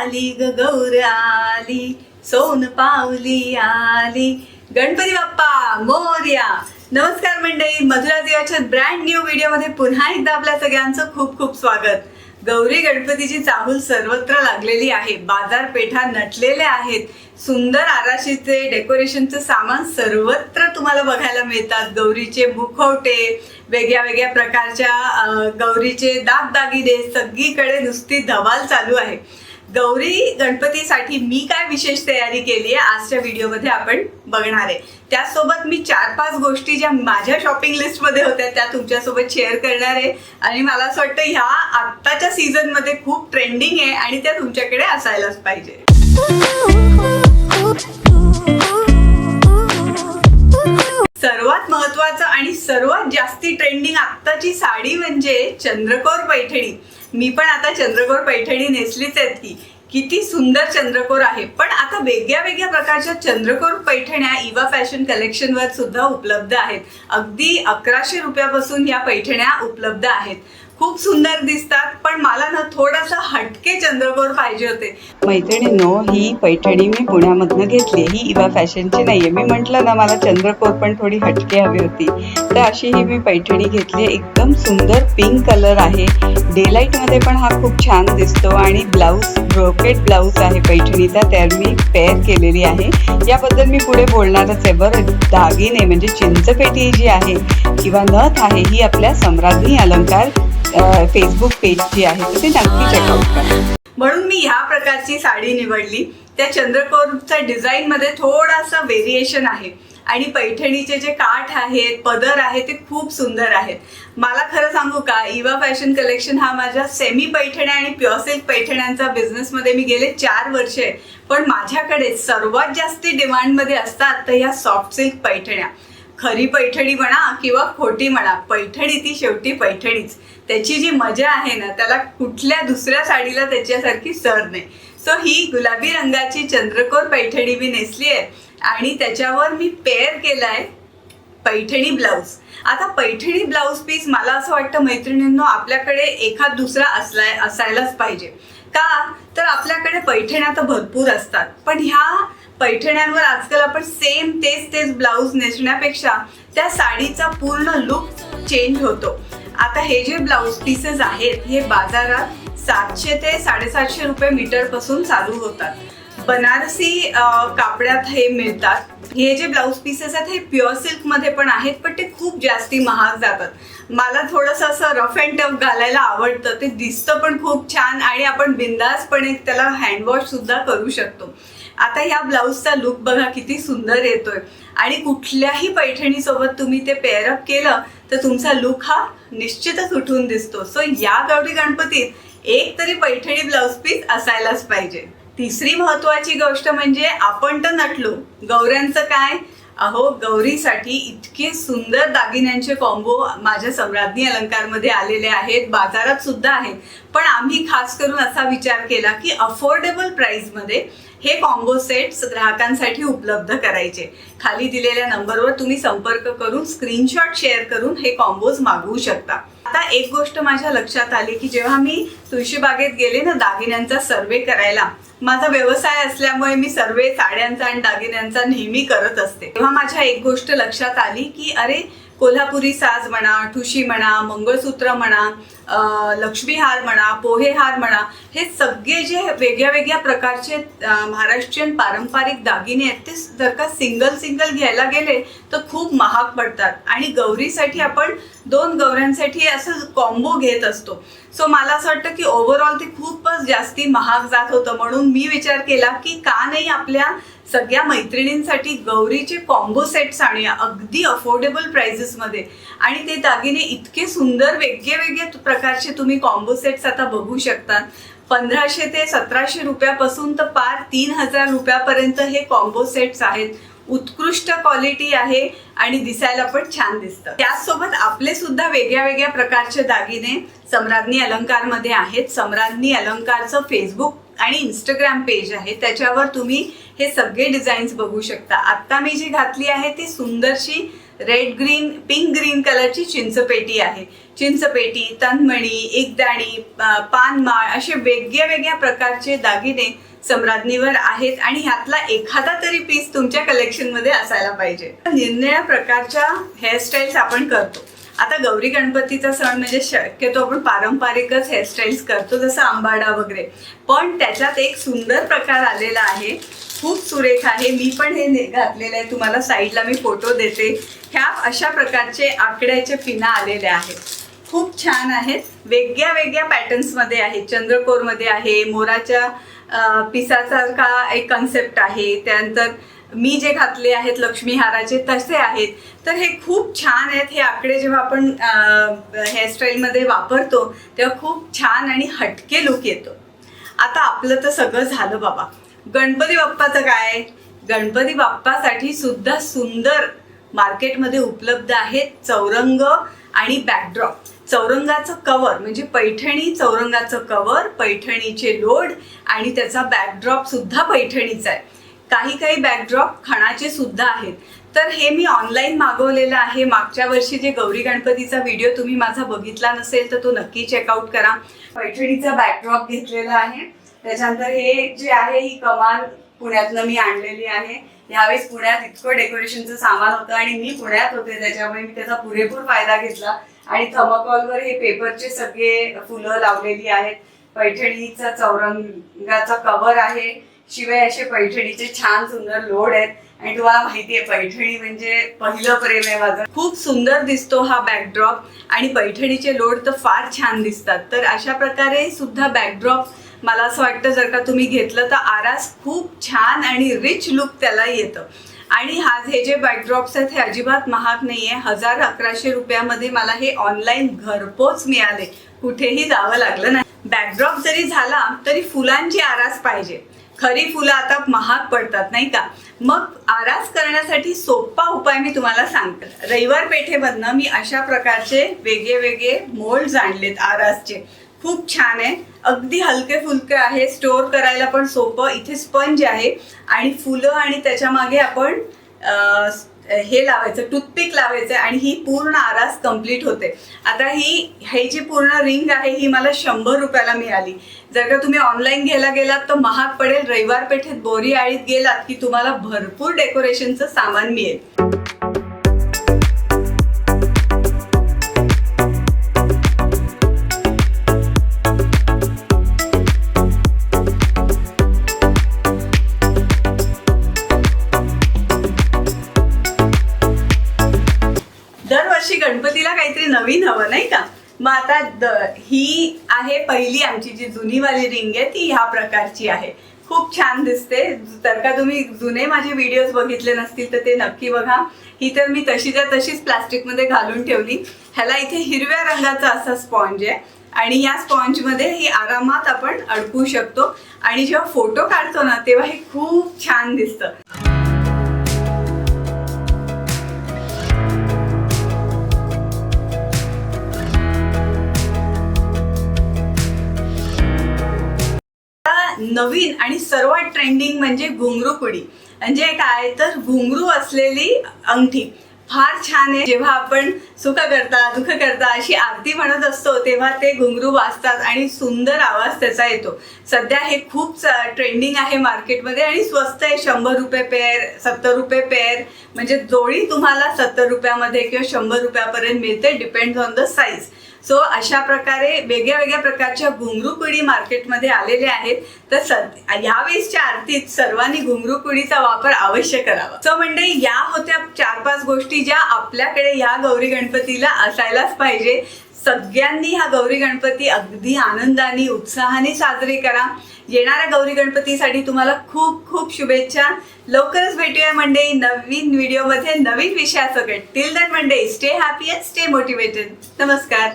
आली ग गौर आली सोन पावली आली. गणपती बाप्पा मोर्या. नमस्कार मंडळी मधुरा देवाच्या ब्रँड न्यू व्हिडिओमध्ये पुन्हा एकदा आपल्या सगळ्यांचं खूप खूप स्वागत. गौरी गणपतीची चाहूल सर्वत्र लागलेली आहे बाजारपेठा नटलेल्या आहेत. सुंदर आराशीचे डेकोरेशनचं सामान सर्वत्र तुम्हाला बघायला मिळतात. गौरीचे मुखवटे वेगळ्या वेगळ्या प्रकारच्या गौरीचे दागदागिने सगळीकडे नुसती धवाल चालू आहे. गौरी गणपतीसाठी मी काय विशेष तयारी केली आहे? आजच्या व्हिडिओमध्ये आपण बघणार आहे. त्यासोबत मी चार पाच गोष्टी ज्या माझ्या शॉपिंग लिस्टमध्ये होत्या त्या तुमच्यासोबत शेअर करणार आहे. आणि मला असं वाटतं ह्या आत्ताच्या सीझनमध्ये खूप ट्रेंडिंग आहे आणि त्या तुमच्याकडे असायलाच पाहिजे. सर्वात महत्वाचं आणि सर्वात जास्ती ट्रेंडिंग आत्ताची साडी म्हणजे चंद्रकोर पैठणी. मी पण आता चंद्रकोर पैठणी नेसलीच आहेत की किती सुंदर चंद्रकोर आहे. पण आता वेगळ्या वेगळ्या प्रकारच्या चंद्रकोर पैठण्या इवा फॅशन कलेक्शनवर सुद्धा उपलब्ध आहेत. अगदी अकराशे रुपयापासून या पैठण्या उपलब्ध आहेत. खूप सुंदर दिसतात पण मला ना थोडासा हटके चंद्रकोर पाहिजे होते. मैत्रिणींनो ही पैठणी मी पुण्यामधनं घेतली. ही इवा फॅशनची नाहीये. मी म्हंटल ना मला चंद्रकोर पण थोडी हटके हवी होती. तर अशी ही मी पैठणी घेतली. एकदम सुंदर पिंक कलर आहे. डेलाईटमध्ये पण हा खूप छान दिसतो आणि ब्लाऊज ब्रोकेट ब्लाऊज आहे पैठणीचा. त्यावर मी पेअर केलेली आहे. याबद्दल मी पुढे बोलणारच आहे. बरं दागिने म्हणजे चिंचपेटी जी आहे किंवा नथ आहे ही आपल्या सम्राज्ञी अलंकार फेसबुक पेज जी आहे ते नक्की चेकआउट करा. म्हणून मी ह्या प्रकारची साडी निवडली. त्या चंद्रकोरच्या डिझाईन मध्ये थोडासा व्हेरिएशन आहे. आणि पैठणीचे जे काठ आहेत पदर आहेत ते खूप सुंदर आहेत. मला खरं सांगू का इवा फॅशन कलेक्शन हा माझ्या सेमी पैठण्या आणि प्युअर सिल्क पैठण्यांचा बिझनेसमध्ये मी गेले चार वर्षे. पण माझ्याकडे सर्वात जास्त डिमांडमध्ये असतात तर ह्या सॉफ्ट सिल्क पैठण्या. खरी पैठणी म्हणा किंवा खोटी म्हणा पैठणी ती शेवटी पैठणीच. त्याची जी मजा आहे ना त्याला कुठल्या दुसऱ्या साडीला त्याच्यासारखी सर नाही. सो ही गुलाबी रंगाची चंद्रकोर पैठणी मी नेसली आहे आणि त्याच्यावर मी पेअर केलाय पैठणी ब्लाऊज आता पैठणी ब्लाऊज पीस मला असं वाटतं मैत्रिणींनो आपल्याकडे एखाद दुसरा असलाय असायलाच पाहिजे. का? तर आपल्याकडे पैठण्या तर भरपूर असतात. पण ह्या पैठण्यांवर आजकाल आपण सेम तेच तेच ब्लाऊज नेसण्यापेक्षा त्या साडीचा पूर्ण लुक चेंज होतो. आता हे जे ब्लाऊज पीसेस आहेत हे बाजारात सातशे ते साडेसातशे रुपये मीटरपासून चालू होतात. बनारसी कापड्यात हे मिळतात. हे जे ब्लाऊज पीसेस आहेत हे प्युअर सिल्कमध्ये पण आहेत पण ते खूप जास्ती महाग जातात. मला थोडंसं असं रफ अँड टफ घालायला आवडतं. ते दिसतं पण खूप छान आणि आपण बिंदासपणे त्याला हँडवॉश सुद्धा करू शकतो. आता ह्या ब्लाऊजचा लुक बघा किती सुंदर येतोय. आणि कुठल्याही पैठणी सोबत तुम्ही ते पेअरअप केलं तर तुमचा लुक हा निश्चितच उठून दिसतो. सो या गौरी गणपतीत एक तरी पैठणी ब्लाऊज पीस असायलाच पाहिजे. तिसरी महत्वाची गोष्ट म्हणजे आपण तर नटलो. गौऱ्यांचं काय? अहो गौरीसाठी इतके सुंदर दागिन्यांचे कॉम्बो माझ्या सम्राज्ञी अलंकारमध्ये आलेले आहेत बाजारात सुद्धा आहेत. पण आम्ही खास करून असा विचार केला की अफोर्डेबल प्राईजमध्ये हे कॉम्बो सेट्स ग्राहकांसाठी उपलब्ध करायचे. खाली दिलेल्या नंबरवर तुम्ही संपर्क करून स्क्रीनशॉट शेअर करून हे कॉम्बोज मागवू शकता. आता एक गोष्ट माझ्या लक्षात आली की जेव्हा मी तुळशीबागेत गेले ना दागिन्यांचा सर्वे करायला माझा व्यवसाय असल्यामुळे मी सर्वे साड्यांचा आणि दागिन्यांचा नेहमी करत असते. तेव्हा माझ्या एक गोष्ट लक्षात आली की अरे कोल्हापुरी साज म्हणा ठुशी म्हणा मंगळसूत्र म्हणा लक्ष्मीहार म्हणा पोहेहार म्हणा हे सगळे जे वेगळ्या वेगळ्या प्रकारचे महाराष्ट्रीयन पारंपरिक दागिने आहेत ते जर का सिंगल सिंगल घ्यायला गेले तर खूप महाग पडतात. आणि गौरीसाठी आपण दोन गौऱ्यांसाठी असं कॉम्बो घेत असतो. सो मला असं वाटतं की ओव्हरऑल ते खूपच जास्ती महाग जात होतं. म्हणून मी विचार केला की का नाही आपल्या सगळ्या मैत्रिणींसाठी गौरीचे कॉम्बो सेट्स आणूया अगदी अफोर्डेबल प्राइसेसमध्ये आणि ते दागिने इतके सुंदर वेगळे वेगळे प्रकारचे तुम्ही कॉम्बो सेट्स आता बघू शकता. पंधराशे ते सतराशे रुपयापासून तर पार तीन हजार रुपयापर्यंत हे कॉम्बो सेट्स आहेत. उत्कृष्ट क्वालिटी आहे आणि दिसायला पण छान दिसतं. त्याचसोबत आपले सुद्धा वेगळ्या वेगळ्या प्रकारचे दागिने. सम्राज्ञी अलंकारमध्ये आहेत. सम्राज्ञी अलंकारचं फेसबुक आणि इंस्टाग्राम पेज आहे. त्याच्यावर तुम्ही हे सगळे डिझाईन्स बघू शकता. आत्ता मी जी घातली आहे ती सुंदरशी रेड ग्रीन पिंक ग्रीन कलरची चिंचपेटी आहे. चिंचपेटी तनमणी एकदाणी पानमाळ असे वेगळ्या वेगळ्या प्रकारचे दागिने सम्राज्ञीवर आहेत आणि ह्यातला एखादा तरी पीस तुमच्या कलेक्शनमध्ये असायला पाहिजे. निरनिळ्या प्रकारच्या हेअरस्टाईल्स आपण करतो. आता गौरी गणपतीचा सण म्हणजे शक्यतो आपण पारंपरिकच हेअरस्टाईल्स करतो जसं आंबाडा वगैरे. पण त्याच्यात एक सुंदर प्रकार आलेला आहे. खूप सुरेख आहे. मी पण हे ने- घातलेलं आहे. तुम्हाला साईडला मी फोटो देते. ह्या अशा प्रकारचे आकड्याचे पिना आलेल्या आहेत. खूप छान आहेत. वेगळ्या वेगळ्या पॅटर्न्समध्ये आहेत. चंद्रकोरमध्ये आहे. मोराच्या पिसासारखा एक कन्सेप्ट आहे. त्यानंतर मी जे घातले आहेत लक्ष्मी हाराचे तसे आहेत. तर हे खूप छान आहेत. हे आकडे जेव्हा आपण हेअरस्टाईलमध्ये वापरतो तेव्हा खूप छान आणि हटके लुक येतो. आता आपलं तर सगळं झालं बाबा. गणपती बाप्पाचं काय? गणपती बाप्पासाठी सुद्धा सुंदर मार्केटमध्ये उपलब्ध आहेत चौरंग आणि बॅकड्रॉप चौरंगाचं कवर म्हणजे पैठणी चौरंगाचं कवर पैठणीचे लोड आणि त्याचा बॅकड्रॉप सुद्धा पैठणीचा आहे. काही काही बॅकड्रॉप खणाचे सुद्धा आहेत. तर हे मी ऑनलाईन मागवलेलं आहे. मागच्या वर्षी जे गौरी गणपतीचा व्हिडिओ तुम्ही माझा बघितला नसेल तर तो नक्की चेकआउट करा. पैठणीचा बॅकड्रॉप घेतलेला आहे. त्याच्यानंतर हे जे आहे ही कमाल पुण्यातनं मी आणलेली आहे. यावेळेस पुण्यात इतकं डेकोरेशनचं सामान होतं आणि मी पुण्यात होते त्याच्यामुळे मी त्याचा पुरेपूर फायदा घेतला. आणि थर्माकॉलवर हे पेपरचे सगळे फुलं लावलेली आहेत. पैठणीचा चौरंगाचा कवर आहे. शिवाय असे पैठणीचे छान सुंदर लोड आहेत. आणि तुम्हाला माहिती आहे पैठणी म्हणजे पहिलं प्रेम आहे माझं. खूप सुंदर दिसतो हा बॅकड्रॉप आणि पैठणीचे लोड तर फार छान दिसतात. तर अशा प्रकारे सुद्धा बॅकड्रॉप मला असं वाटतं जर का तुम्ही घेतलं तर आरास खूप छान आणि रिच लुक त्याला येतं. आणि हा हे जे बॅकड्रॉप्स आहेत हे अजिबात महाग नाही आहे हजार अकराशे रुपयामध्ये मला हे ऑनलाईन घरपोच मिळाले. कुठेही जावं लागलं नाही. बॅकड्रॉप जरी झाला तरी फुलांची आरास पाहिजे. खरी फुलं आता महाग पडतात नाही का? मग आरास करण्यासाठी सोपा उपाय मी तुम्हाला सांगते. रविवार पेठेमधनं मी अशा प्रकारचे वेगळे वेगळे मोल्ड आणलेत आरासचे. खूप छान आहे. अगदी हलके फुलके आहे. स्टोअर करायला पण सोपं. इथे स्पंज आहे. आणि फुलं आणि त्याच्यामागे आपण हे लावायचं टूथपिक लावायचं आणि ही पूर्ण आरास कंप्लीट होते. आता ही हे जी पूर्ण रिंग आहे ही मला शंभर रुपयाला मिळाली. जर का तुम्ही ऑनलाईन घ्यायला गेलात तर महाग पडेल. रविवार पेठेत बोरी आळीत गेलात की तुम्हाला भरपूर डेकोरेशनचं सामान मिळेल. द- ही आहे पहिली आमची जी जुनीवाली रिंग आहे ती ह्या प्रकारची आहे. खूप छान दिसते. तर का तुम्ही जुने माझे व्हिडिओज बघितले नसतील तर ते नक्की बघा. ही तर मी तशीच्या तशीच प्लास्टिकमध्ये घालून ठेवली. ह्याला इथे हिरव्या रंगाचा असा स्पॉन्ज आहे. आणि या स्पॉन्जमध्ये ही आरामात आपण अडकू शकतो. आणि जेव्हा फोटो काढतो ना तेव्हा हे खूप छान दिसतं. नवीन आणि सर्वात ट्रेंडिंग म्हणजे घुंगरू कुडी म्हणजे काय? तर घुंगरू असलेली अंगठी. फार छान आहे. जेव्हा आपण सुख करता दुःख करता अशी आरती म्हणत असतो तेव्हा ते घुंगरू वाजतात आणि सुंदर आवाज त्याचा येतो. सध्या हे खूप ट्रेंडिंग आहे मार्केटमध्ये आणि स्वस्त आहे. शंभर रुपये पेअर सत्तर रुपये पेअर म्हणजे जोडी तुम्हाला सत्तर रुपयामध्ये किंवा शंभर रुपयापर्यंत मिळते depend on the size so अशा प्रकारे वेगळ्या वेगळ्या प्रकारच्या घुंगरू कुडी मार्केटमध्ये आलेल्या आहेत. तर या यावेळेसच्या आरतीत सर्वांनी घुंगरू कुडीचा वापर अवश्य करावा. सो म्हणजे या होत्या चार पाच गोष्टी ज्या आपल्याकडे या गौरी गणपतीला असायलाच पाहिजे. सगळ्यांनी हा गौरी गणपती अगदी आनंदाने उत्साहाने साजरी करा. येणाऱ्या गौरी गणपतीसाठी तुम्हाला खूप खूप शुभेच्छा. लवकरच भेटूया मंडे नवीन व्हिडिओमध्ये नवीन विषयासकट till that Monday stay happy and stay motivated नमस्कार.